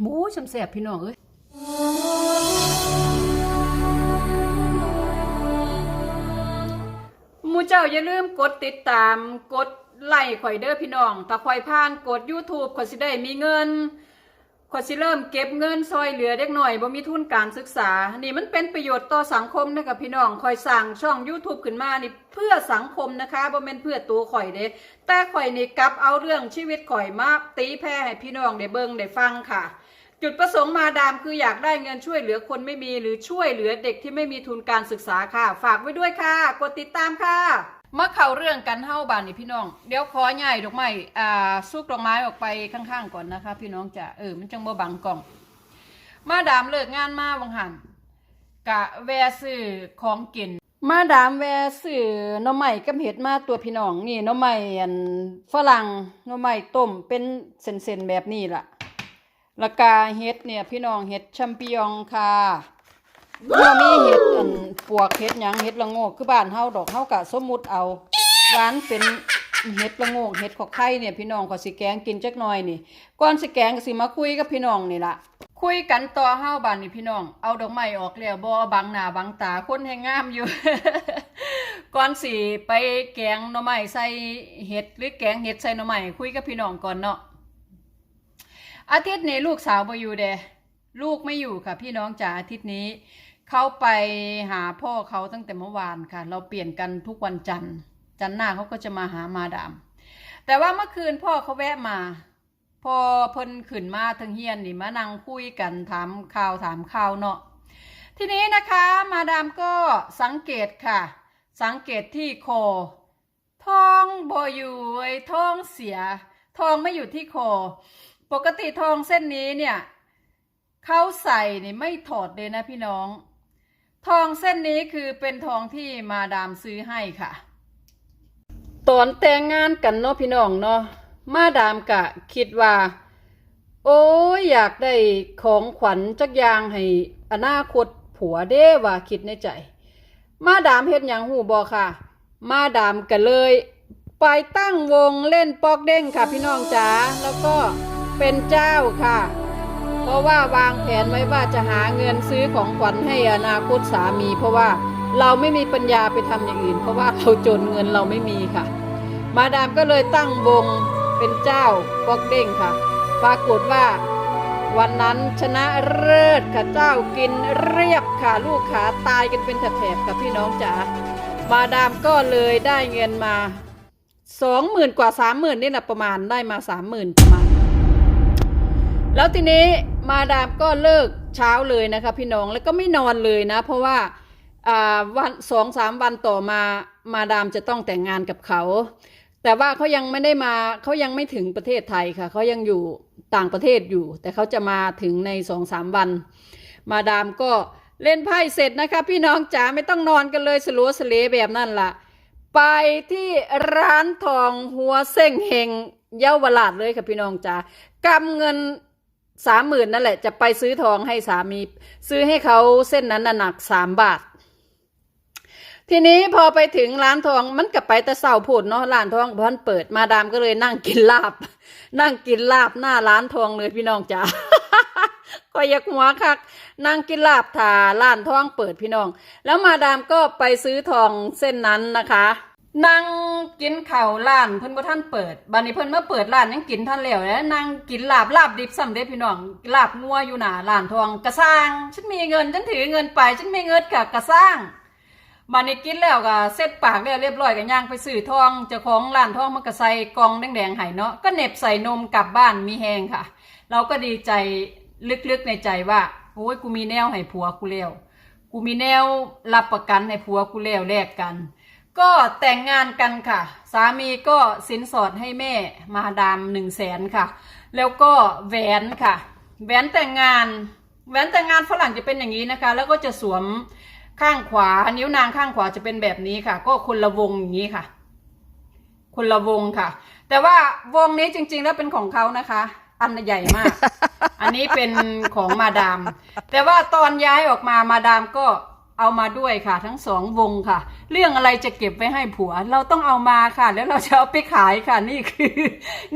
หมูชำแสบพี่น้องเอ้ยหมูเจ้าอย่าลืมกดติดตามกดไลค์ข่อยเด้อพี่น้องถ้าข่อยผ่านกด YouTube ข่อยสิได้มีเงินข่อยสิเริ่มเก็บเงินซอยเหลือเด็กหน่อยบ่มีทุนการศึกษา นี่มันเป็นประโยชน์ต่อสังคมนะครับพี่น้องข่อยสั่งช่อง YouTube ขึ้นมานี่เพื่อสังคมนะคะบ่แม่นเพื่อตัวข่อยเด้แต่ข่อยนี่กลับเอาเรื่องชีวิตข่อยมาตีแพร่ให้พี่น้องได้เบิ่งได้ฟังค่ะ จุดประสงค์มาดามคืออยากได้เงินช่วยเหลือคนไม่มีหรือช่วยเหลือเด็กที่ไม่มีทุนการศึกษาค่ะ ฝากไว้ด้วยค่ะ กดติดตามค่ะมาเข้าเรื่องกันเฮ้าบานนี่พี่น้อง เดี๋ยวขอใหญ่ดอกไม้อ่าซุกดอกไม้ออกไปข้างๆก่อนนะคะ พี่น้องจะเออมันจังบ่บังกล่อง มาดามเลิกงานมาวังหันกะแวซื้อของกิน มาดามแวซื้อน่อไม้กับเห็ดมาตัวพี่น้องนี่น่อไม้อันฝรั่งน่อไม้ต้มเป็นเส้นๆแบบนี้ล่ะ ล้วก็เห็ดเนี่ยพี่น้องเห็ดแชมปิญองค่ะบ่มีเห็ดอันปวกเห็ดหยังเห็ดละโงกคือบ้านเฮาดอกเฮากะสมมุติเอาร้านเป็นเห็ดละโงกเห็ดขอกไข่เนี่ยพี่น้องก็สิแกงกินจักหน่อยนี่ก่อนสิแกงก็สิมาคุยกับพี่น้องนี่ล่ะคุยกันต่อเฮาบ้านนี่พี่น้อง เอาดอกไม้ออกแล้วบ่บังหน้าบังตาคนแห่งงามอยู่ ก่อนสิไปแกงหน่อไม้ใส่เห็ดหรือแกงเห็ดใส่หน่อไม้คุยกับพี่น้องก่อนเนาะ อาทิตย์นี้ลูกสาวบอยู่เดะลูกไม่อยู่ค่ะ พี่น้องจ๋าอาทิตย์นี้เขาไปหาพ่อเขาตั้งแต่เมื่อวานค่ะ เราเปลี่ยนกันทุกวันจันทร์ จันทร์หน้าเขาก็จะมาหามาดาม แต่ว่าเมื่อคืนพ่อเขาแวะมา พอเพิ่นขึ้นมาทั้งเฮียนนี่มานั่งคุยกันถามข่าวถามข่าวเนาะทีนี้นะคะมาดามก็สังเกตค่ะ สังเกตที่คอท้องบ่อยู่เว้ท้องเสียท้องไม่อยู่ที่คอ ปกติทองเส้นนี้เนี่ยเขาใส่นี่ไม่ถอดเลยนะพี่น้อง ทองเส้นนี้คือเป็นทองที่มาดามซื้อให้ค่ะ ตอนแต่งงานกันเนาะพี่น้องเนาะมาดามกะคิดว่า โอ้ยอยากได้ของขวัญจักยางให้อนาคตผัวเด้ว่าคิดในใจ มาดามเฮ็ดหยังหูบอค่ะ มาดามก็เลย ไปตั้งวงเล่นปอกเด้งค่ะพี่น้องจ๋าแล้วก็ เป็นเจ้าค่ะ เพราะว่าวางแผนไว้ว่าจะหาเงินซื้อของขวัญให้อนาคตสามี เพราะว่าเราไม่มีปัญญาไปทำอย่างอื่น เพราะว่าเราจนเงินเราไม่มีค่ะ มาดามก็เลยตั้งวงเป็นเจ้าปอกเด้งค่ะ ปรากฏว่าวันนั้นชนะเลิศค่ะเจ้ากินเรียบค่ะลูกขาตายกันเป็นแถบๆค่ะพี่น้องจ๋ามาดามก็เลยได้เงินมาสองหมื่นกว่าสามหมื่นนี่แหละประมาณได้มาสามหมื่นประมาณ แล้วทีนี้มาดามก็เลิกเช้าเลยนะคะพี่น้องแล้วก็ไม่นอนเลยนะ เพราะว่าวันสองสามวันต่อมามาดามจะต้องแต่งงานกับเขา แต่ว่าเขายังไม่ได้มาเขายังไม่ถึงประเทศไทยค่ะเขายังอยู่ต่างประเทศอยู่ แต่เขาจะมาถึงในสองสามวัน มาดามก็เล่นไพ่เสร็จนะคะพี่น้องจ๋าไม่ต้องนอนกันเลยสลัวสเลแบบนั่นล่ะ ไปที่ร้านทองหัวเส้งเฮงเยาวราชเลยค่ะพี่น้องจ๋ากำเงิน สามหมื่นนั่นแหละ จะไปซื้อทองให้สามี ซื้อให้เขาเส้นนั้นน่ะหนักสามบาท ทีนี้พอไปถึงร้านทองมันกลับไปแต่เสาผุดเนาะร้านทองพันเปิดมาดามก็เลยนั่งกินลาบ นั่งกินลาบหน้าร้านทองเลยพี่น้องจ๋าก็อยากหัวคักนั่งกินลาบถาร้านทองเปิดพี่น้อง แล้วมาดามก็ไปซื้อทองเส้นนั้นนะคะ นั่งกินข้าวร้านเพิ่นบ่ท่านเปิดบัดนี้เพิ่นมาเปิดร้านยังกินท่านแล้วแล้วนั่งกินลาบลาบดิบซ้ำเด้พี่น้องลาบงัวอยู่หน้าร้านทองกระซ้างฉันมีเงินฉันถือเงินไปฉันมีเงินกับกระซ้างบัดนี้กินแล้วก็เสร็จปากแล้วเรียบร้อยก็ย่างไปซื้อทองเจ้าของร้านทองมันก็ใส่กล่องแดงๆให้เนาะก็เหน็บใส่นมกลับบ้านมีแหงค่ะ เราก็ดีใจลึกๆในใจว่าโอ้ยกูมีแนวให้ผัวกูแล้วกูมีแนวรับประกันให้ผัวกูแล้วแลกกัน ก็แต่งงานกันค่ะ สามีก็สินสอดให้แม่มาดามหนึ่งแสนค่ะ แล้วก็แหวนค่ะ แหวนแต่งงาน แหวนแต่งงานฝรั่งจะเป็นอย่างนี้นะคะ แล้วก็จะสวมข้างขวา นิ้วนางข้างขวาจะเป็นแบบนี้ค่ะ ก็คนละวงอย่างนี้ค่ะ คนละวงค่ะ แต่ว่าวงนี้จริง ๆ แล้วเป็นของเขานะคะ อันใหญ่มาก อันนี้เป็นของมาดาม แต่ว่าตอนย้ายออกมามาดามก็ เอามาด้วยค่ะ ทั้งสองวงค่ะ เรื่องอะไรจะเก็บไว้ให้ผัว เราต้องเอามาค่ะ แล้วเราจะเอาไปขายค่ะนี่คือ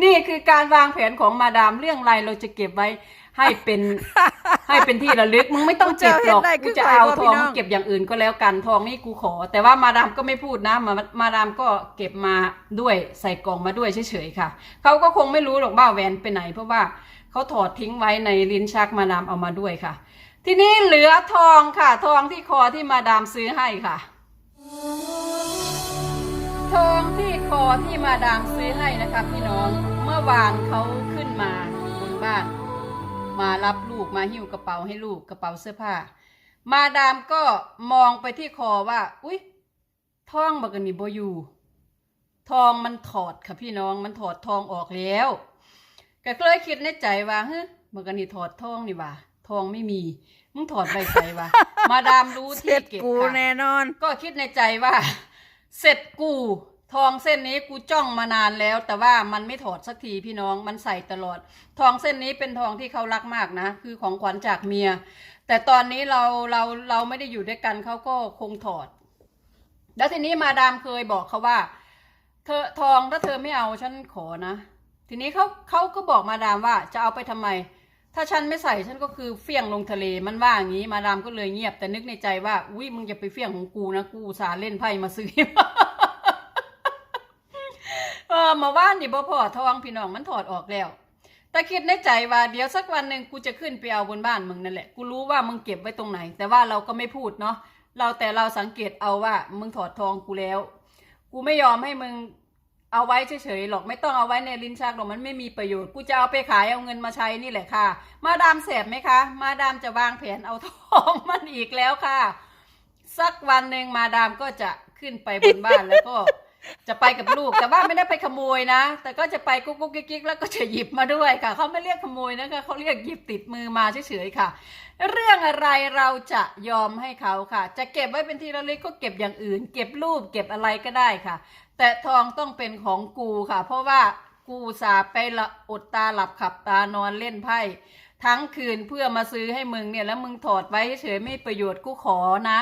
นี่คือการวางแผนของมาดามเรื่องอะไรเราจะเก็บไว้ให้เป็นให้เป็นที่ระลึกมึงไม่ต้องเก็บหรอกกูกูจะจะเอาเอาเฮ็ดได้คือทองข่อยบ่พี่น้องเก็บอย่างอื่นก็แล้วกันทองนี่กูขอ แต่ว่ามาดามก็ไม่พูดนะมามาดามก็เก็บมาด้วยใส่กล่องมาด้วยเฉยๆค่ะเขาก็คงไม่รู้หรอกบ้าแหวนไปไหน เพราะว่าเขาถอดทิ้งไว้ในลิ้นชักมาดามเอามาด้วยค่ะ ทีนี้เหลือทองค่ะ ทองที่คอที่มาดามซื้อให้ค่ะ ทองที่คอที่มาดามซื้อให้นะคะพี่น้องเมื่อวานเขาขึ้นมาบนบ้าน มารับลูกมาหิ้วกระเป๋าให้ลูกกระเป๋าเสื้อผ้า มาดามก็มองไปที่คอว่า อุ๊ยทองบักนี่บอยู่ทองมันถอดค่ะพี่น้องมันถอดทองออกแล้วก็เลยคิดในใจว่าเฮ้ยบักอันนี่ถอดทองนี่ว่า ทองไม่มี มึงถอดไปใส่วะ มาดามรู้เสที่ร็จเก็บกูค่ะ แน่นอน ก็คิดในใจว่า เสร็จกูทองเส้นนี้กูจ้องมานานแล้ว แต่ว่ามันไม่ถอดสักทีพี่น้องมันใส่ตลอด ทองเส้นนี้เป็นทองที่เขารักมากนะ คือของขวัญจากเมีย แต่ตอนนี้เราเราเราไม่ได้อยู่ด้วยกันเขาก็คงถอด แล้วทีนี้มาดามเคยบอกเขาว่า เธอทองถ้าเธอไม่เอาฉันขอนะ ทีนี้เขาเขาก็บอกมาดามว่าจะเอาไปทำไม ถ้าฉันไม่ใส่ฉันก็คือเฟี้ยงลงทะเลมันว่าอย่างนี้ มาดามก็เลยเงียบ แต่นึกในใจว่าอุ้ยมึงอย่าไปเฟี้ยงของกูนะกูสาเล่นไพ่มาซื้อเออมาว่านดิบ่พอทองพี่น้องมันถอดออกแล้วแต่คิดในใจว่าเดี๋ยวสักวันหนึ่งกูจะขึ้นไปเอาบนบ้านมึงนั่นแหละ กูรู้ว่ามึงเก็บไว้ตรงไหน แต่ว่าเราก็ไม่พูดเนาะเราแต่เราสังเกตเอาว่ามึงถอดทองกูแล้ว กูไม่ยอมให้มึง เอาไว้เฉยๆหรอกไม่ต้องเอาไว้ในลิ้นชักหรอกมันไม่มีประโยชน์กูจะเอาไปขายเอาเงินมาใช้นี่แหละค่ะ มาดามแสบไหมคะ มาดามจะวางแผนเอาทองมันอีกแล้วค่ะ สักวันหนึ่งมาดามก็จะขึ้นไปบนบ้านแล้วก็ จะไปกับลูก แต่ว่าไม่ได้ไปขโมยนะ แต่ก็จะไปกุ๊กกุ๊กกิ๊กแล้วก็จะหยิบมาด้วยค่ะ เขาไม่เรียกขโมยนะคะเขาเรียกหยิบติดมือมาเฉยๆค่ะ เรื่องอะไรเราจะยอมให้เขาค่ะ จะเก็บไว้เป็นที่ระลึกก็เก็บอย่างอื่น เก็บรูปเก็บอะไรก็ได้ค่ะ แต่ทองต้องเป็นของกูค่ะ เพราะว่ากูสาไปละอดตาหลับขับตานอนเล่นไพ่ทั้งคืนเพื่อมาซื้อให้มึงเนี่ยแล้วมึงถอดไว้เฉยไม่ประโยชน์กูขอนะ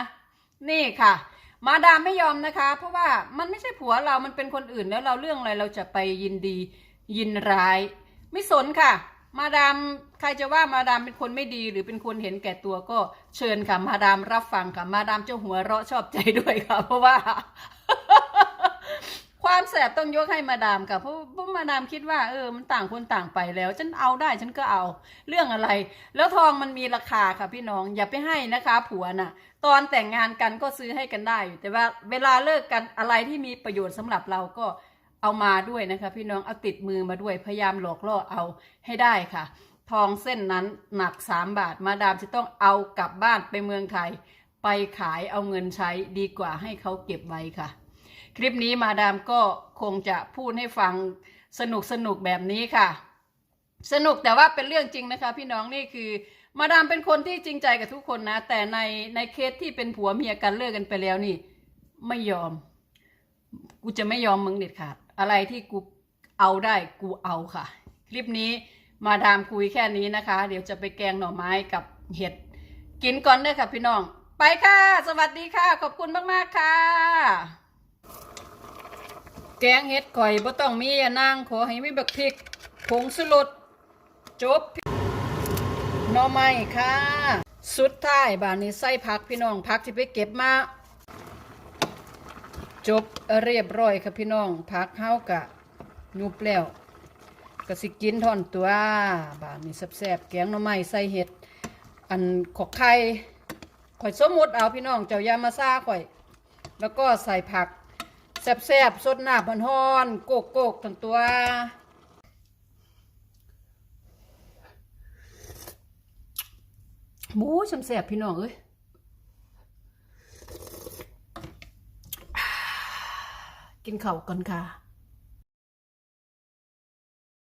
นี่ค่ะ มาดามไม่ยอมนะคะ เพราะว่ามันไม่ใช่ผัวเรา มันเป็นคนอื่นแล้วเราเรื่องอะไรเราจะไปยินดียินร้าย ไม่สนค่ะ มาดามใครจะว่ามาดามเป็นคนไม่ดี หรือเป็นคนเห็นแก่ตัวก็เชิญค่ะ มาดามรับฟังค่ะ มาดามเจ้าหัวเราะชอบใจด้วยค่ะ เพราะว่า ความแสบต้องยกให้มาดามค่ะเพราะเพราะมาดามคิดว่าเออมันต่างคนต่างไปแล้ว ฉันเอาได้ฉันก็เอาเรื่องอะไร แล้วทองมันมีราคาค่ะพี่น้องอย่าไปให้นะคะ ผัวน่ะ ตอนแต่งงานกันก็ซื้อให้กันได้อยู่แต่ว่าเวลาเลิกกันอะไรที่มีประโยชน์สำหรับเราก็เอามาด้วยนะคะ พี่น้องเอาติดมือมาด้วยพยายามหลอกล่อเอาให้ได้ค่ะ ทองเส้นนั้นหนักสามบาท มาดามจะต้องเอากลับบ้านไปเมืองไทยไปขายเอาเงินใช้ดีกว่าให้เขาเก็บไว้ค่ะ คลิปนี้มาดามก็คงจะพูดให้ฟังสนุกสนุกแบบนี้ค่ะ สนุกแต่ว่าเป็นเรื่องจริงนะคะ พี่น้องนี่คือ มาดามเป็นคนที่จริงใจกับทุกคนนะ แต่ในในเคสที่เป็นผัวเมียกันเลิกกันไปแล้วนี่ ไม่ยอม กูจะไม่ยอมมึงเด็ดขาด อะไรที่กูเอาได้กูเอาค่ะ คลิปนี้มาดามคุยแค่นี้นะคะ เดี๋ยวจะไปแกงหน่อไม้กับเห็ด กินก่อนเด้อค่ะพี่น้อง ไปค่ะ สวัสดีค่ะ ขอบคุณมาก ๆ ค่ะ แกงเห็ดก่อยบ่ต้องมีอะนางขอให้มีบักพริกผงสุรสจบหน่อไม้ค่ะ สุดท้ายบานนี้ใส่ผักพี่น้องผักที่ไปเก็บมาจบเรียบร้อยค่ะพี่น้องผักเฮากะยุบแล้วก็สิกินท่อนตัวบานนี้แซ่บๆแกงหน่อไม้ใส่เห็ด อันขอกไข่ข่อยสมมติเอาพี่น้องเจ้ายามาซาข่อย แล้วก็ใส่ผัก แซ่บๆสดหน้ำฮ้อนโกกโกกๆทั้งตัวหมูชำแซ่บพี่น้องเอ้ยกินข้าวก่อนค่ะ